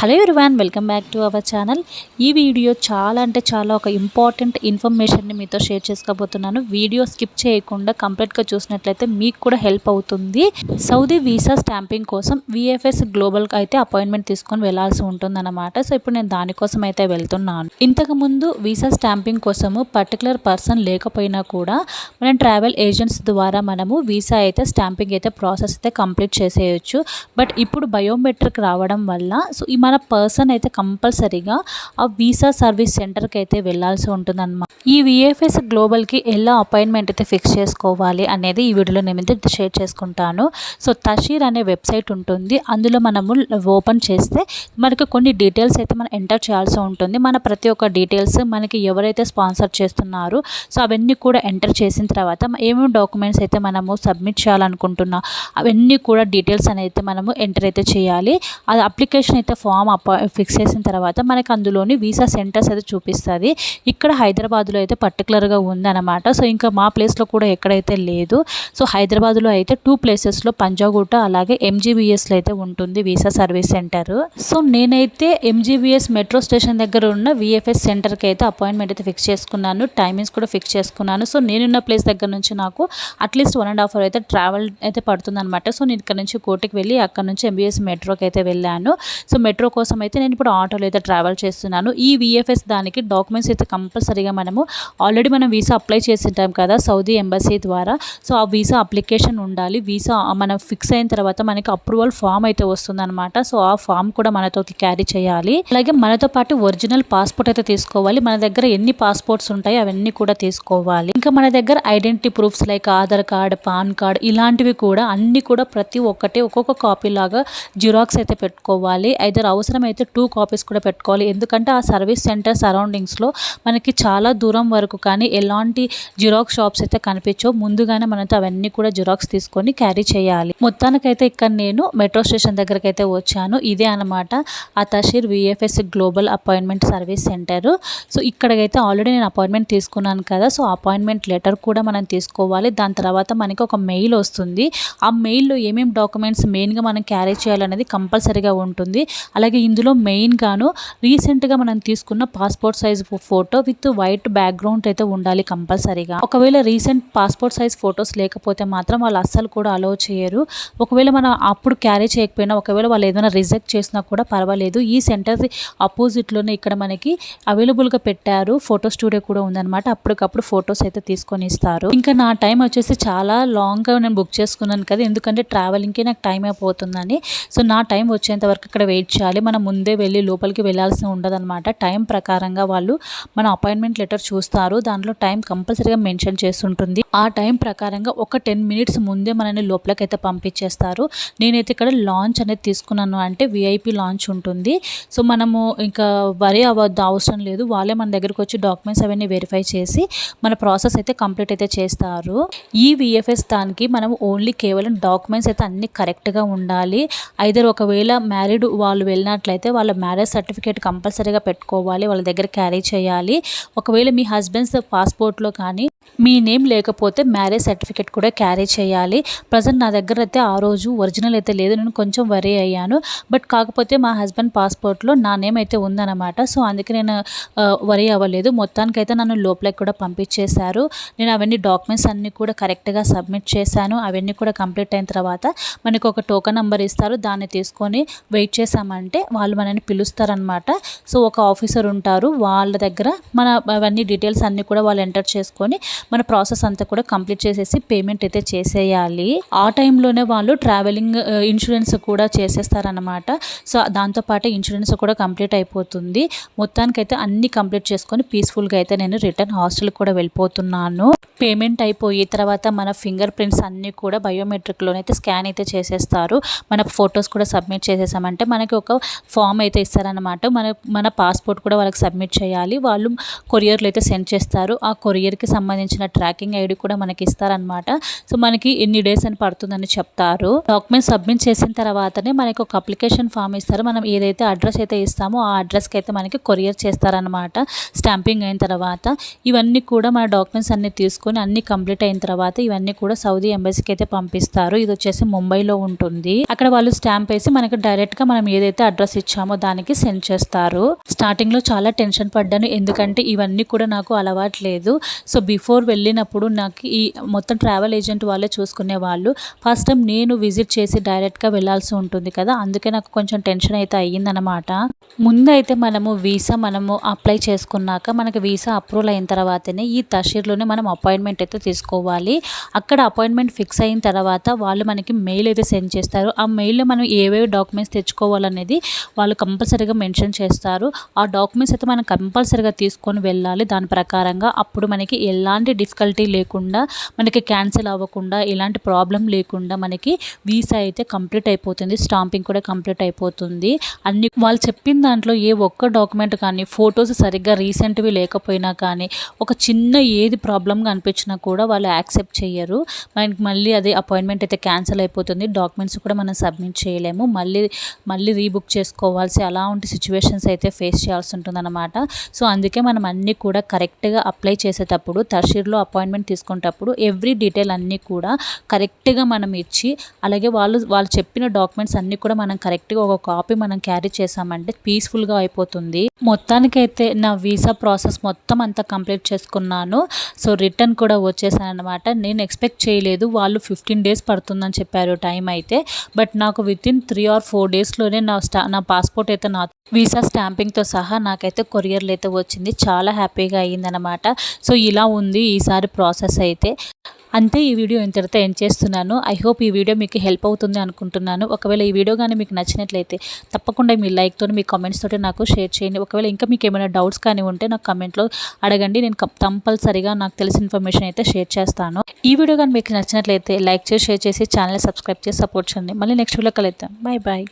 Hello everyone welcome back to our channel ఈ video చాలా అంటే చాలా ఒక ఇంపార్టెంట్ ఇన్ఫర్మేషన్ని మీతో షేర్ చేసుకోబోతున్నాను. వీడియో స్కిప్ చేయకుండా కంప్లీట్గా చూసినట్లయితే మీకు కూడా హెల్ప్ అవుతుంది. సౌదీ వీసా స్టాంపింగ్ కోసం విఎఫ్ఎస్ గ్లోబల్కి అయితే అపాయింట్మెంట్ తీసుకొని వెళ్ళాల్సి ఉంటుందన్నమాట. సో ఇప్పుడు నేను దానికోసం అయితే వెళ్తున్నాను. ఇంతకుముందు వీసా స్టాంపింగ్ కోసము పర్టికులర్ పర్సన్ లేకపోయినా కూడా మనం ట్రావెల్ ఏజెంట్స్ ద్వారా మనము వీసా అయితే స్టాంపింగ్ అయితే ప్రాసెస్ అయితే కంప్లీట్ చేసేయచ్చు. బట్ ఇప్పుడు బయోమెట్రిక్ రావడం వల్ల సో ఈ మన పర్సన్ అయితే కంపల్సరీగా ఆ వీసా సర్వీస్ సెంటర్కి అయితే వెళ్ళాల్సి ఉంటుందన్నమాట ఈ విఎఫ్ఎస్ గ్లోబల్కి ఎలా అపాయింట్మెంట్ అయితే ఫిక్స్ చేసుకోవాలి అనేది ఈ వీడియోలో నేను అయితే షేర్ చేసుకుంటాను. సో తషీర్ అనే వెబ్సైట్ ఉంటుంది. అందులో మనము ఓపెన్ చేస్తే మనకి కొన్ని డీటెయిల్స్ అయితే మనం ఎంటర్ చేయాల్సి ఉంటుంది. మన ప్రతి ఒక్క డీటెయిల్స్ మనకి ఎవరైతే స్పాన్సర్ చేస్తున్నారో సో అవన్నీ కూడా ఎంటర్ చేసిన తర్వాత ఏమేమి డాక్యుమెంట్స్ అయితే మనము సబ్మిట్ చేయాలనుకుంటున్నా అవన్నీ కూడా డీటెయిల్స్ అనేది మనము ఎంటర్ అయితే చేయాలి. అది అప్లికేషన్ అయితే ఫామ్ అప్ ఫిక్స్ చేసిన తర్వాత మనకి అందులోని వీసా సెంటర్స్ అయితే చూపిస్తుంది. ఇక్కడ హైదరాబాద్లో అయితే పర్టికులర్గా ఉందన్నమాట. సో ఇంకా మా ప్లేస్లో కూడా ఎక్కడైతే లేదు. సో హైదరాబాద్లో అయితే టూ ప్లేసెస్లో పంజాగుట్ట అలాగే ఎంజీబీఎస్లో అయితే ఉంటుంది వీసా సర్వీస్ సెంటర్. సో నేనైతే ఎంజీబీఎస్ మెట్రో స్టేషన్ దగ్గర ఉన్న విఎఫ్ఎస్ సెంటర్కి అయితే అపాయింట్మెంట్ అయితే ఫిక్స్ చేసుకున్నాను. టైమింగ్స్ కూడా ఫిక్స్ చేసుకున్నాను. సో నేనున్న ప్లేస్ దగ్గర నుంచి నాకు at least one and half hour అయితే ట్రావెల్ అయితే పడుతుంది అనమాట సో నేను ఇక్కడ నుంచి కోటికి వెళ్ళి అక్కడ నుంచి ఎంబీఎస్ మెట్రోకి అయితే వెళ్ళాను. సో మెట్రో కోసం అయితే నేను ఇప్పుడు ఆటోలో అయితే ట్రావెల్ చేస్తున్నాను. ఈ విఎఫ్ఎస్ దానికి డాక్యుమెంట్స్ అయితే కంపల్సరీగా మనము ఆల్రెడీ మనం వీసా అప్లై చేసింటాం కదా సౌదీ ఎంబసీ ద్వారా. సో ఆ వీసా అప్లికేషన్ ఉండాలి. వీసా మనం ఫిక్స్ అయిన తర్వాత మనకి అప్రూవల్ ఫామ్ అయితే వస్తుందన్నమాట. సో ఆ ఫామ్ కూడా మనతో క్యారీ చేయాలి. అలాగే మనతో పాటు ఒరిజినల్ పాస్పోర్ట్ అయితే తీసుకోవాలి. మన దగ్గర ఎన్ని పాస్పోర్ట్స్ ఉంటాయి అవన్నీ కూడా తీసుకోవాలి. ఇంకా మన దగ్గర identity proofs like Aadhaar card PAN card ఇలాంటివి కూడా అన్ని కూడా ప్రతి ఒక్కటి ఒక్కొక్క కాపీ లాగా జిరాక్స్ అయితే పెట్టుకోవాలి. ఐదర్ అవసరమైతే టూ కాపీస్ కూడా పెట్టుకోవాలి. ఎందుకంటే ఆ సర్వీస్ సెంటర్ సరౌండింగ్స్లో మనకి చాలా దూరం వరకు కానీ ఎలాంటి జిరాక్స్ షాప్స్ అయితే కనిపించవు. ముందుగానే మనతో అవన్నీ కూడా జిరాక్స్ తీసుకొని క్యారీ చేయాలి. మొత్తానికైతే ఇక్కడ నేను మెట్రో స్టేషన్ దగ్గరికి అయితే వచ్చాను. ఇదే అనమాట ఆ Tasheer VFS global appointment service centre so ఇక్కడైతే ఆల్రెడీ నేను అపాయింట్మెంట్ తీసుకున్నాను కదా. సో అపాయింట్మెంట్ లెటర్ కూడా మనం తీసుకోవాలి. దాని తర్వాత మనకి ఒక మెయిల్ వస్తుంది. ఆ మెయిల్లో ఏమేమి డాక్యుమెంట్స్ మెయిన్గా మనం క్యారీ చేయాలనేది కంపల్సరీగా ఉంటుంది. అలాగే ఇందులో మెయిన్గాను రీసెంట్గా మనం తీసుకున్న passport size photo with white background అయితే ఉండాలి కంపల్సరీగా. ఒకవేళ రీసెంట్ పాస్పోర్ట్ సైజ్ ఫొటోస్ లేకపోతే మాత్రం వాళ్ళు అస్సలు కూడా అలో చేయరు. ఒకవేళ మనం అప్పుడు క్యారీ చేయకపోయినా ఒకవేళ వాళ్ళు ఏదైనా రిజెక్ట్ చేసినా కూడా పర్వాలేదు. ఈ సెంటర్ ఆపోజిట్లోనే ఇక్కడ మనకి అవైలబుల్గా పెట్టారు. ఫోటో స్టూడియో కూడా ఉందన్నమాట. అప్పటికప్పుడు ఫొటోస్ అయితే తీసుకొని ఇస్తారు. ఇంకా నా టైం వచ్చేసి చాలా లాంగ్గా నేను బుక్ చేసుకున్నాను కదా. ఎందుకంటే ట్రావెలింగ్కి నాకు టైం అయిపోతుందని. సో నా టైం వచ్చేంత వరకు ఇక్కడ వెయిట్ చేయాలి. మనం ముందే వెళ్ళి లోపలికి వెళ్ళాల్సి ఉండదన్నమాట. టైం ప్రకారంగా వాళ్ళు మన అపాయింట్మెంట్ లెటర్ చూస్తారు. దాంట్లో టైం కంపల్సరీగా మెన్షన్ చేస్తుంటుంది. ఆ టైం ప్రకారంగా ఒక టెన్ మినిట్స్ ముందే మనల్ని లోపలికి అయితే పంపించేస్తారు. నేనైతే ఇక్కడ లాంచ్ అనేది తీసుకున్నాను. అంటే విఐపి లాంచ్ ఉంటుంది. సో మనము ఇంకా వరి అవ్వద్దు అవసరం లేదు. వాళ్ళే మన దగ్గరకు వచ్చి డాక్యుమెంట్స్ అవన్నీ వెరిఫై చేసి మన ప్రాసెస్ అయితే కంప్లీట్ అయితే చేస్తారు. ఈ విఎఫ్ఎస్ దానికి మనం ఓన్లీ కేవలం డాక్యుమెంట్స్ అయితే అన్ని కరెక్ట్గా ఉండాలి. ఐదర్ ఒకవేళ మ్యారీడ్ వాళ్ళు వెళ్ళినట్లయితే వాళ్ళ మ్యారేజ్ సర్టిఫికేట్ కంపల్సరీగా పెట్టుకోవాలి వాళ్ళ దగ్గర క్యారీ చేయాలి. ఒకవేళ మీ హస్బెండ్స్ పాస్పోర్ట్లో కానీ మీ నేమ్ లేకపోతే మ్యారేజ్ సర్టిఫికేట్ కూడా క్యారీ చేయాలి. ప్రజెంట్ నా దగ్గర అయితే ఆ రోజు ఒరిజినల్ అయితే లేదు నేను కొంచెం వరీ అయ్యాను. బట్ కాకపోతే మా హస్బెండ్ పాస్పోర్ట్లో నా నేమ్ అయితే ఉందన్నమాట. సో అందుకే నేను వరీ అవ్వలేదు. మొత్తానికైతే నన్ను లోపలికి కూడా పంపించేశారు. నేను అవన్నీ డాక్యుమెంట్స్ అన్నీ కూడా కరెక్ట్గా సబ్మిట్ చేశాను. అవన్నీ కూడా కంప్లీట్ అయిన తర్వాత మనకు ఒక టోకన్ నెంబర్ ఇస్తారు. దాన్ని తీసుకొని వెయిట్ చేశామండి. అంటే వాళ్ళు మనని పిలుస్తారనమాట సో ఒక ఆఫీసర్ ఉంటారు. వాళ్ళ దగ్గర మన అవన్నీ డీటెయిల్స్ అన్నీ కూడా వాళ్ళు ఎంటర్ చేసుకొని మన ప్రాసెస్ అంతా కూడా కంప్లీట్ చేసేసి పేమెంట్ అయితే చేసేయాలి. ఆ టైంలోనే వాళ్ళు ట్రావెలింగ్ ఇన్సూరెన్స్ కూడా చేసేస్తారనమాట సో దాంతోపాటు ఇన్సూరెన్స్ కూడా కంప్లీట్ అయిపోతుంది. మొత్తానికైతే అన్నీ కంప్లీట్ చేసుకొని పీస్ఫుల్గా అయితే నేను రిటర్న్ హాస్టల్కి కూడా వెళ్ళిపోతున్నాను. పేమెంట్ అయిపోయి తర్వాత మన ఫింగర్ ప్రింట్స్ అన్నీ కూడా బయోమెట్రిక్లోనైతే స్కాన్ అయితే చేసేస్తారు. మన ఫొటోస్ కూడా సబ్మిట్ చేసేసామంటే మనకి ఒక ఫామ్ అయితే ఇస్తారనమాట మన మన పాస్పోర్ట్ కూడా వాళ్ళకి సబ్మిట్ చేయాలి. వాళ్ళు కొరియర్లో అయితే సెండ్ చేస్తారు. ఆ కొరియర్కి సంబంధించిన ట్రాకింగ్ ఐడి కూడా మనకి ఇస్తారనమాట సో మనకి ఎన్ని డేస్ అని పడుతుందని చెప్తారు. డాక్యుమెంట్ సబ్మిట్ చేసిన తర్వాతనే మనకి ఒక అప్లికేషన్ ఫామ్ ఇస్తారు. మనం ఏదైతే అడ్రస్ అయితే ఇస్తామో ఆ అడ్రస్కి అయితే మనకి కొరియర్ చేస్తారనమాట స్టాంపింగ్ అయిన తర్వాత ఇవన్నీ కూడా మన డాక్యుమెంట్స్ అన్ని తీసుకొని అన్ని కంప్లీట్ అయిన తర్వాత ఇవన్నీ కూడా సౌదీ ఎంబసీకి అయితే పంపిస్తారు. ఇది వచ్చేసి ముంబైలో ఉంటుంది. అక్కడ వాళ్ళు స్టాంప్ వేసి మనకి డైరెక్ట్గా మనం ఏదైతే అడ్రస్ ఇచ్చామో దానికి సెండ్ చేస్తారు. స్టార్టింగ్లో చాలా టెన్షన్ పడ్డాను. ఎందుకంటే ఇవన్నీ కూడా నాకు అలవాట్లేదు. సో బిఫోర్ వెళ్ళినప్పుడు నాకు ఈ మొత్తం ట్రావెల్ ఏజెంట్ వాళ్ళే చూసుకునే వాళ్ళు. ఫస్ట్ టైం నేను విజిట్ చేసి డైరెక్ట్గా వెళ్ళాల్సి ఉంటుంది కదా అందుకే నాకు కొంచెం టెన్షన్ అయితే అయ్యిందనమాట ముందైతే మనము వీసా మనము అప్లై చేసుకున్నాక మనకి వీసా అప్రూవల్ అయిన తర్వాతనే ఈ తషీర్లోనే మనం అపాయింట్మెంట్ అయితే తీసుకోవాలి. అక్కడ అపాయింట్మెంట్ ఫిక్స్ అయిన తర్వాత వాళ్ళు మనకి మెయిల్ అయితే సెండ్ చేస్తారు. ఆ మెయిల్లో మనం ఏవేవి డాక్యుమెంట్స్ తెచ్చుకోవాలనేది వాళ్ళు కంపల్సరీగా మెన్షన్ చేస్తారు. ఆ డాక్యుమెంట్స్ అయితే మనం కంపల్సరీగా తీసుకొని వెళ్ళాలి. దాని ప్రకారంగా అప్పుడు మనకి ఎలాంటి డిఫికల్టీ లేకుండా మనకి క్యాన్సిల్ అవ్వకుండా ఎలాంటి ప్రాబ్లం లేకుండా మనకి వీసా అయితే కంప్లీట్ అయిపోతుంది. స్టాంపింగ్ కూడా కంప్లీట్ అయిపోతుంది. అన్ని వాళ్ళు చెప్పిన దాంట్లో ఏ ఒక్క డాక్యుమెంట్ కానీ ఫొటోస్ సరిగ్గా రీసెంట్వి లేకపోయినా కానీ ఒక చిన్న ఏది ప్రాబ్లమ్గా అనిపించినా కూడా వాళ్ళు యాక్సెప్ట్ చేయరు మనకి మళ్ళీ అదే అపాయింట్మెంట్ అయితే క్యాన్సిల్ అయిపోతుంది. డాక్యుమెంట్స్ కూడా మనం సబ్మిట్ చేయలేము. మళ్ళీ మళ్ళీ రీబుక్ చేసుకోవాల్సి అలాంటి సిచ్యువేషన్స్ అయితే ఫేస్ చేయాల్సి ఉంటుందన్నమాట. సో అందుకే మనం అన్నీ కూడా కరెక్ట్గా అప్లై చేసేటప్పుడు తషీర్లో అపాయింట్మెంట్ తీసుకునేటప్పుడు ఎవ్రీ డీటెయిల్ అన్నీ కూడా కరెక్ట్గా మనం ఇచ్చి అలాగే వాళ్ళు వాళ్ళు చెప్పిన డాక్యుమెంట్స్ అన్నీ కూడా మనం కరెక్ట్గా ఒక కాపీ మనం క్యారీ చేసామంటే పీస్ఫుల్గా అయిపోతుంది. మొత్తానికైతే నా వీసా ప్రాసెస్ మొత్తం అంతా కంప్లీట్ చేసుకున్నాను. సో రిటర్న్ కూడా వచ్చేసాను అనమాట నేను ఎక్స్పెక్ట్ చేయలేదు. వాళ్ళు ఫిఫ్టీన్ డేస్ పడుతుందని చెప్పారు టైం అయితే. బట్ నాకు within three or four డేస్లోనే నా స్టా నా పాస్పోర్ట్ అయితే నా వీసా స్టాంపింగ్తో సహా నాకైతే కొరియర్లు అయితే వచ్చింది. చాలా హ్యాపీగా అయ్యిందనమాట సో ఇలా ఉంది ఈసారి ప్రాసెస్ అయితే. అంతే ఈ వీడియో ఇంతటితో ఎండ్ చేస్తున్నాను. ఐ హోప్ ఈ వీడియో మీకు హెల్ప్ అవుతుంది అనుకుంటున్నాను. ఒకవేళ ఈ వీడియో కానీ మీకు నచ్చినట్లయితే తప్పకుండా మీ లైక్తో మీ కామెంట్స్ తోటి నాకు షేర్ చేయండి. ఒకవేళ ఇంకా మీకు ఏమైనా డౌట్స్ కానీ ఉంటే నాకు కమెంట్లో అడగండి. నేను కంపల్సరిగా నాకు తెలిసిన ఇన్ఫర్మేషన్ అయితే షేర్ చేస్తాను. ఈ వీడియో కానీ మీకు నచ్చినట్లయితే లైక్ చేసి షేర్ చేసి ఛానల్ సబ్స్క్రైబ్ చేసి సపోర్ట్ చేయండి. మళ్ళీ నెక్స్ట్ వీడియో కలుద్దాం. Bye bye